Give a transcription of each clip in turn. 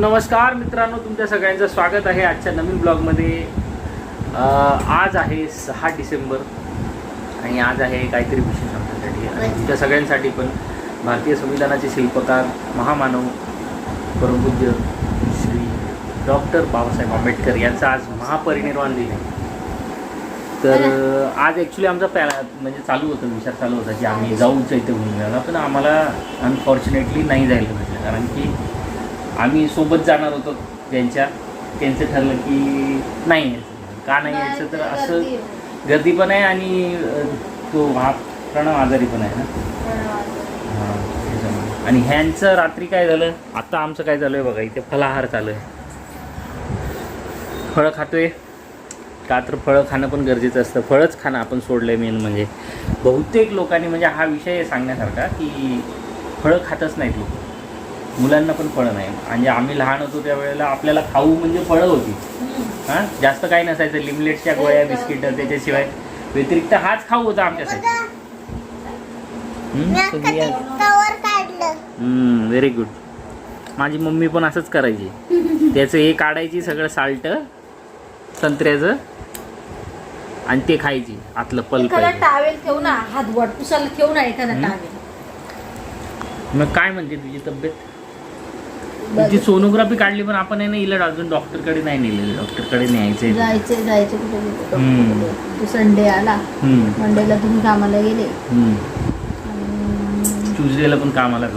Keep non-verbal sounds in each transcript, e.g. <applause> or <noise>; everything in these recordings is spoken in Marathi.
नमस्कार मित्रांनो तुमच्या सगळ्यांचं स्वागत आहे आजच्या नवीन ब्लॉगमध्ये. आज आहे सहा डिसेंबर आणि आज आहे काहीतरी विशेष आमच्यासाठी आणि तुमच्या सगळ्यांसाठी पण. भारतीय संविधानाचे शिल्पकार महामानव परमपूज्य श्री डॉक्टर बाबासाहेब आंबेडकर यांचा आज महापरिनिर्वाण दिन आहे. तर आज ॲक्च्युली आमचा प्लॅन म्हणजे चालू होतं विचार चालू होता की आम्ही जाऊ. चैत्यभूमीला पण आम्हाला अनफॉर्च्युनेटली नाही जायला भेटलं. कारण की आम्ही सोबत जाणार होतो त्यांच्या. त्यांचं ठरलं की नाही यायचं. का नाही यायचं तर असं गर्दी पण आहे आणि तो हा प्रणव आजारी पण आहे ना? हां आणि ह्यांचं रात्री काय झालं? आता आमचं काय चालू आहे बघा इथे फलाहार चालू आहे. फळं खातोय. का तर फळं खाणं पण गरजेचं असतं. फळंच खाणं आपण सोडलं मेन म्हणजे. बहुतेक लोकांनी म्हणजे हा विषय आहे सांगण्यासारखा की फळं खातच नाहीत लोक. मुलांना पण फळं नाही. म्हणजे आम्ही लहान होतो त्यावेळेला आपल्याला खाऊ म्हणजे फळं होती. हां? जास्त काही नसायचं. लिमलेटच्या गोळ्या बिस्किट त्याच्याशिवाय व्यतिरिक्त हाच खाऊ होता आमच्यासाठी व्हेरी गुड माझी मम्मी पण असंच करायची. त्याचं हे काढायची सगळं साल्ट संत्र्याचं आणि ते खायची. आतलं पल्प एखादा टावेल ठेव ना. हात बोट पुसायला ठेव ना एखादा. टावेल मग काय म्हणते तुझी तब्येत? तुझी सोनोग्राफी काढली पण आपण आहे ना इला अजून डॉक्टरकडे नाही नेलेलं. डॉक्टरकडे न्यायचंय जायचे जायचे कुठे. तू संडे आला. मंडेला तुम्ही कामाला गेले. ट्युजडेला पण कामाला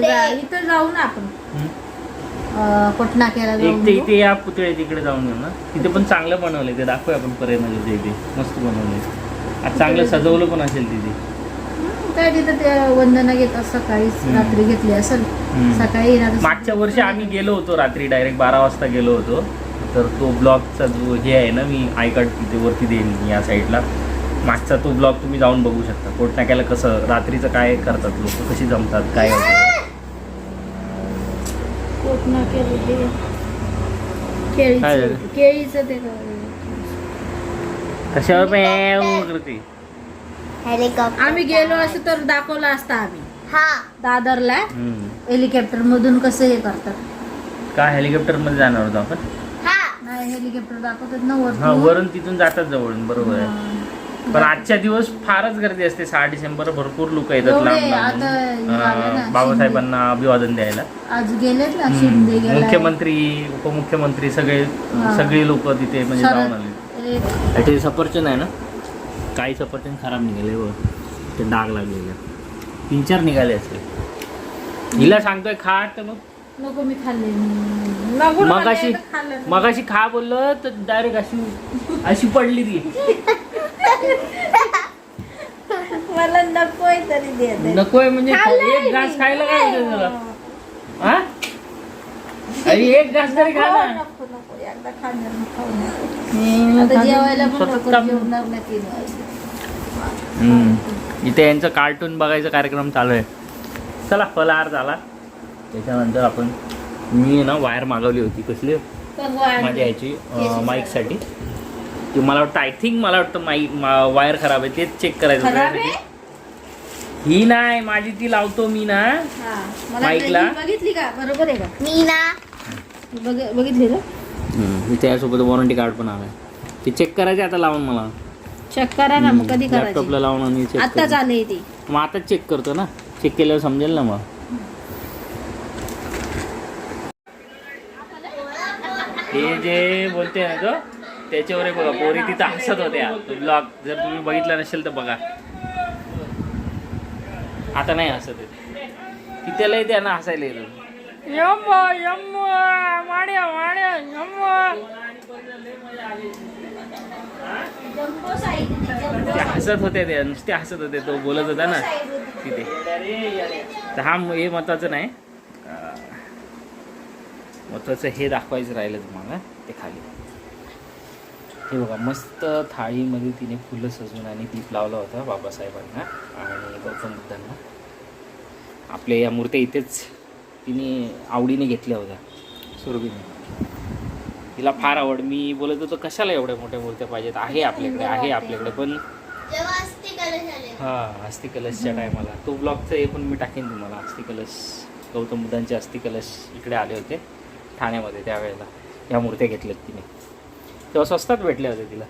जा इथं जाऊ ना आपण. एक ते इथे या पुतळे तिकडे जाऊन येऊ ना. तिथे पण चांगलं बनवलंय. ते दाखवूया आपण पर्यंत इथे मस्त बनवलंय. आज चांगलं सजवलं पण असेल तिथे. काय तिथं ते वंदना घेतात सकाळीच हम्म. रात्री घेतली असेल हम्म. सकाळी येणार असेल. मागच्या वर्षी आम्ही गेलो होतो रात्री डायरेक्ट बारा वाजता गेलो होतो तर तो ब्लॉगचा जो हे आहे ना मी आय कार्ड तिथे वरती देईन या साईडला मागचा तो ब्लॉग तुम्ही जाऊन बघू शकता कोटनाक्याला कसं रात्रीचं काय करतात लोक कशी जमतात काय होतं कोटनाक्याला ते काय केळीचं झालं? केळीचं ते कशावर पण करते हेलिकॉप्टर आम्ही गेलो असतो तर दाखवला असता आम्ही. हा. दादरला हम्म. हेलिकॉप्टर मधून कसं हे करतात. काय हेलिकॉप्टरमध्ये जाणार होतो आपण? हा. नाही हेलिकॉप्टर दाखवतात ना हा वरतून वरून तिथून जातात जवळून बरोबर आहे. हा. पण आजच्या दिवस फारच गर्दी असते सहा डिसेंबर भरपूर लोक येतात एवढे लांब आता लांब आले ना, अं, बाबासाहेबांना अभिवादन द्यायला. आज गेलेत ना हम्म. शिंदे गेला. मुख्यमंत्री उपमुख्यमंत्री सगळे हा. सगळी लोक तिथे म्हणजे जाऊन आले ते सफरचंद आहे ना? काही सफरचंद खराब निघाले व ते डाग लागलेले तीन चार निघाले असते हिला सांगतोय खा तर मग नको मी खाल्ले नको मग खाल्ले अशी तर खाल्लं नाही. मग अशी खा बोललं तर डायरेक्ट अशी अशी पडली ती मला नकोय तरी दे. नकोय म्हणजे एक घास. खायला काय होतं तुला हा अरे एक घास तरी खा ना. एकदा खाणार जेवायला पण सतत लवकर काम. जेवणार नाही तीन वाजता. इथे यांचं कार्टून बघायचा कार्यक्रम चालू आहे. चला फलाहार झाला. त्याच्यानंतर आपण मी ना वायर मागवली होती. कसली. माझ्या ह्याची. माईकसाठी ती मला वाटतं आय थिंक मला वाटतं माईक वायर खराब आहे. तेच चेक करायचं होतं. ही नाही माझी ती लावतो मी ना. हा. मला माईकला? बघितली का? बरोबर आहे का? मी ना. ही बघ- बघितली का मी त्यासोबत वॉरंटी कार्ड पण आलाय. ते चेक करायचे आता लावून मला. चेक करा ना मग कधी लॅपटॉपला करायची लावून आणि चेक आत्ताच आले ती. मग आताच चेक करतो ना. चेक केल्यावर समजेल ना मग. हे जे बोलते ना तो त्याच्यावर बघा पोरी तिथं हसत होत्या. ब्लॉग जर तुम्ही बघितला नसेल तर बघा. आता नाही हसत आहे तिथे लय त्यांना हसायला येतं. ते हसत होते ते नुसते हसत होते तो बोलत होता ना. तिथे. तर हा हे महत्वाचं नाही. महत्वाचं हे दाखवायचं राहिलं तुम्हाला ते खाली. हे बघा मस्त थाळीमध्ये तिने फुलं सजवून आणि दीप लावला होता बाबासाहेबांना आणि गौतम बुद्धांना. आपल्या या मूर्त्या इथेच तिने आवडीने घेतल्या होत्या. सुरभीने. तिला फार आवड. मी बोलत होतो कशाला एवढ्या मोठ्या मूर्त्या पाहिजेत? आहे आपल्याकडे आहे आपल्याकडे पण हा अस्थि कलशच्या टायमाला. तो ब्लॉगचं हे पण मी टाकेन तुम्हाला अस्थि कलश. गौतम बुद्धांचे अस्थि कलश इकडे आले होते ठाण्यामध्ये त्यावेळेला. या मूर्त्या घेतल्यात तिने. तेव्हा स्वस्तात भेटल्या होत्या तिला.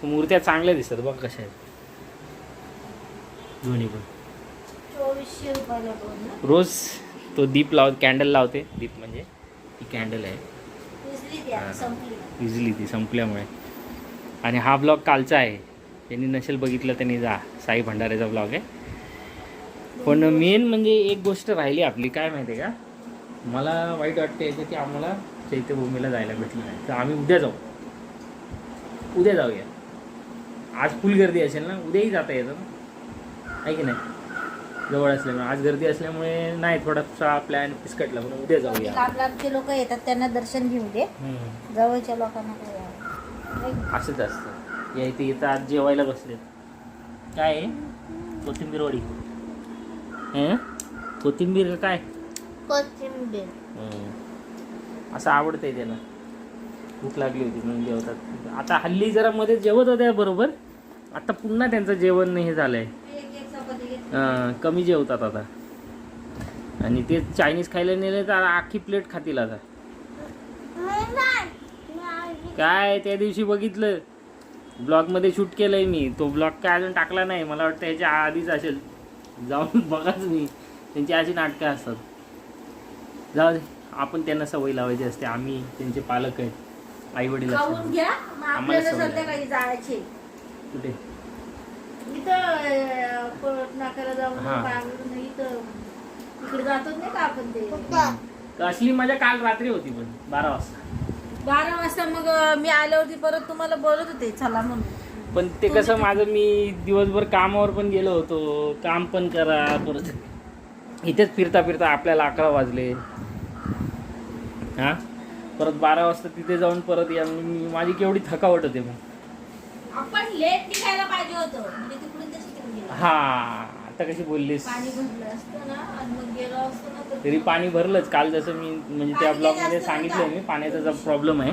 त्या मूर्त्या चांगल्या दिसतात बघ कशा आहेत. दोन्ही पण. रोज तो दीप लाव कॅन्डल लावते. दीप म्हणजे ती कॅन्डल आहे विजली द्या हा. संपली इझिली ती संपल्यामुळे. आणि हा ब्लॉग कालचा आहे. त्यांनी नसेल बघितलं त्यांनी जा. साई भंडारेचा ब्लॉग आहे. पण मेन म्हणजे एक गोष्ट राहिली आपली. काय माहिती आहे का? मला वाईट वाटतं याचं की आम्हाला चैत्यभूमीला जायला भेटलं नाही. तर आम्ही उद्या जाऊ. उद्या जाऊया. आज फुल गर्दी असेल ना उद्याही जाता येतं ना. आहे की नाही? जवळ असल्यामुळे आज गर्दी असल्यामुळे नाही थोडासा प्लॅन पिसकटला पण उद्या जाऊया. लांब लांबचे लोक येतात त्यांना दर्शन घेऊ दे हम्म. जवळच्या लोकांना काय. नाही? असंच असतं. या इथे इथं आज जेवायला बसलेत. काय? आहे कोथिंबीर वडी. हं? कोथिंबीर का काय? कोथिंबीर. हं. असं आवडतंय त्याला. भूक लागली होती म्हणून जेवतात. आता हल्ली जरा मध्ये जेवत होत्या बरोबर. आता पुन्हा त्यांचं जेवण हे झालंय एक एक चपाती घेतली. अं, कमी जेवतात आता. आणि ते चायनीज खायला नेले तर अख्खी प्लेट खातील आता. काय त्या दिवशी बघितलं? ब्लॉगमध्ये शूट केलंय मी. तो ब्लॉग काय अजून टाकला नाही. मला वाटतं याच्या आधीच असेल. जाऊन <laughs> बघाच मी. त्यांची अशी नाटकं असतात. जाऊ दे. आपण त्यांना सवय लावायची असते. आम्ही त्यांचे पालक आहेत. आई वडील खाऊन इथं अं, परत नाकाला जाऊन हा. बागडून इथं इकडे जातो नाही का आपण ते? तर असली मजा काल रात्री होती पण बारा वाजता. बारा वाजता मग मी आल्यावरती परत तुम्हाला बोलत होते चला म्हणून. पण ते कसं माझं मी दिवसभर कामावर पण गेलो होतो काम पण करा परत इथेच फिरता फिरता आपल्याला अकरा वाजले. हां? परत बारा वाजता तिथे जाऊन परत या मी- माझी केवढी थकावट होते मग. आपण लेट निघायला पाहिजे होतं. म्हणजे तिकडून तशी गेलो. हा आता कशी बोललीस? पाणी भरलं असतं ना आणि मग गेलो असतो ना तर तरी पाणी भरलंच. काल जसं मी म्हणजे त्या ब्लॉगमध्ये सांगितलंय मी पाण्याचा जो प्रॉब्लेम आहे.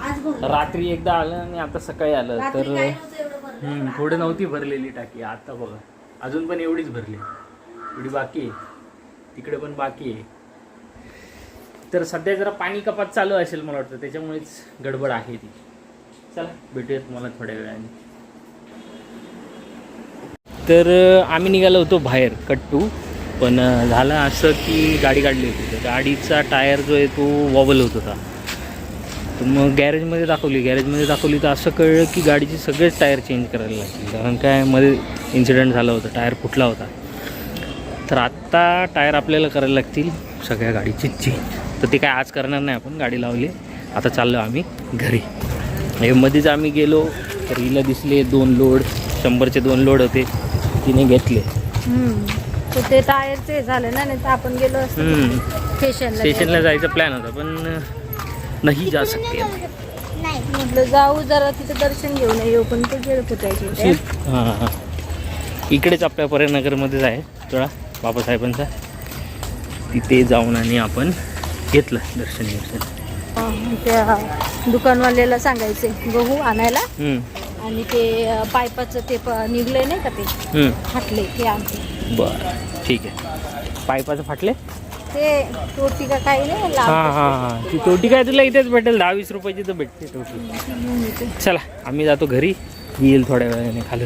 आज भरलं. रात्री एकदा आलं आणि आता सकाळी आलं रात्री तर काय नव्हतं एवढं भरलं. हम्म, थोडं नव्हती भरलेली टाकी आता बघा. अजून पण एवढीच भरली. एवढी बाकी आहे. तिकडे पण बाकी आहे. तर सध्या जरा पाणी कपात चालू असेल मला वाटतं. त्याच्यामुळेच गडबड आहे ती. चला भेटूया तुम्हाला थोड्या वेळाने. तर आम्ही निघालो होतो बाहेर कट्टू. पण झालं असं की गाडी काढली होती. तर गाडीचा टायर जो आहे तो वॉबल होत होता. तर मग गॅरेजमध्ये दाखवली. गॅरेजमध्ये दाखवली तर असं कळलं की गाडीचे सगळेच टायर चेंज करायला लागतील. कारण काय मध्ये इन्सिडेंट झाला होता टायर फुटला होता. तर आत्ता टायर आपल्याला करायला लागतील सगळ्या गाडीची चेंज तर ते काय आज करणार नाही आपण गाडी लावली. आता चाललो आम्ही घरी. हे मध्येच आम्ही गेलो तर हिला दिसले दोन लोड शंभरचे दोन लोड होते तिने घेतले. तर ते टायरचे झाले ना नाही तर आपण गेलो हम्म. स्टेशनला स्टेशनला जायचा. प्लॅन होता पण नाही जा सकते नाही. म्हटलं जाऊ जरा तिथे दर्शन घेऊन येऊ पण ते गेलं फुटायचे हां हां इकडेच आपल्या पर्यनगरमध्येच आहे थोडा बाबासाहेबांचा. तिथे जाऊन आणि आपण घेतलं दर्शन दर्शन त्या दुकानवाल्याला सांगायचे गहू आणायला. हम्म, आणि ते अं, पायपाचं ते निघलंय नाही का ते? हम्म. फाटले ते आमचे. बरं ठीक आहे. पाईपाचं फाटले ते तोटी का काही नाही हाँ हाँ हाँ. ती तोटी काय तुला इथेच भेटेल दहा वीस रुपयाची तर भेटते ती येते चला आम्ही जातो घरी. येईल थोड्या वेळाने खाली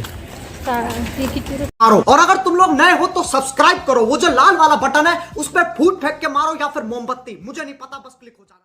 मारो. और अगर तुम लोग नए हो तो सब्सक्राइब करो. वो जो लाल वाला बटन है उस पर फूट फेंक के मारो या फिर मोमबत्ती. मुझे नहीं पता बस क्लिक हो जाना